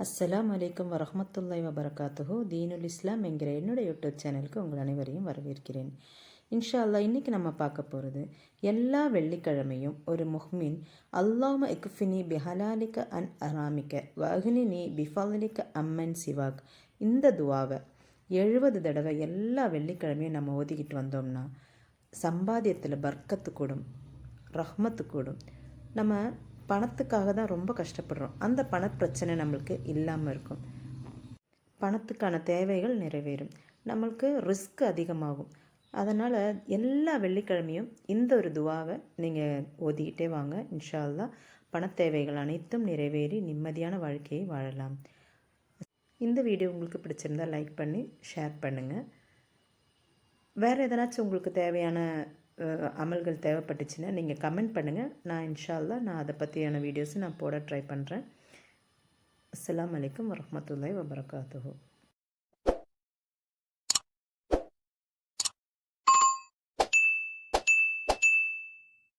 அஸ்ஸலாம் வலைக்கம் வரமத்துல்லாய் வபரகாத்துஹு. தீனுல் இஸ்லாம் என்கிற என்னுடைய யூடியூப் சேனலுக்கு உங்கள் அனைவரையும் வரவேற்கிறேன். இன்ஷா அல்லாஹ் இன்றைக்கி நம்ம பார்க்க போகிறது எல்லா வெள்ளிக்கிழமையும் ஒரு முஹ்மின் அல்லாம இக்ஃபினி பிஹலாலிக்க அன் அராமிக்க வகுனினி பிஃபாலிக்க அம்மன் சிவாக். இந்த துவாவை எழுபது தடவை எல்லா வெள்ளிக்கிழமையும் நம்ம ஓதிக்கிட்டு வந்தோம்னா சம்பாத்தியத்தில் பர்க்கத்து கூடும் ரஹ்மத்து கூடும். நம்ம பணத்துக்காக தான் ரொம்ப கஷ்டப்படுறோம். அந்த பண பிரச்சனை நம்மளுக்கு இல்லாமல் இருக்கும். பணத்துக்கான தேவைகள் நிறைவேறும். நம்மளுக்கு ரிஸ்க் அதிகமாகும். அதனால் எல்லா வெள்ளிக்கிழமையும் இந்த ஒரு துவாவை நீங்கள் ஓதிக்கிட்டே வாங்க. இன்ஷால்லா அல்லாஹ் பணத் தேவைகள் அனைத்தும் நிறைவேறி நிம்மதியான வாழ்க்கையை வாழலாம். இந்த வீடியோ உங்களுக்கு பிடிச்சிருந்தா லைக் பண்ணி ஷேர் பண்ணுங்கள் வேறு எதனாச்சும் உங்களுக்கு தேவையான அமல்கள் தேவைப்பட்டுச்சுன்னா நீங்கள் கமெண்ட் பண்ணுங்கள் நான் இன்ஷால்லா நான் அதை பற்றியான வீடியோஸும் நான் போட ட்ரை பண்ணுறேன் அஸ்லாம் வலைக்கம் வரஹ்மத்துல்லாஹி வபரகாத்துஹு.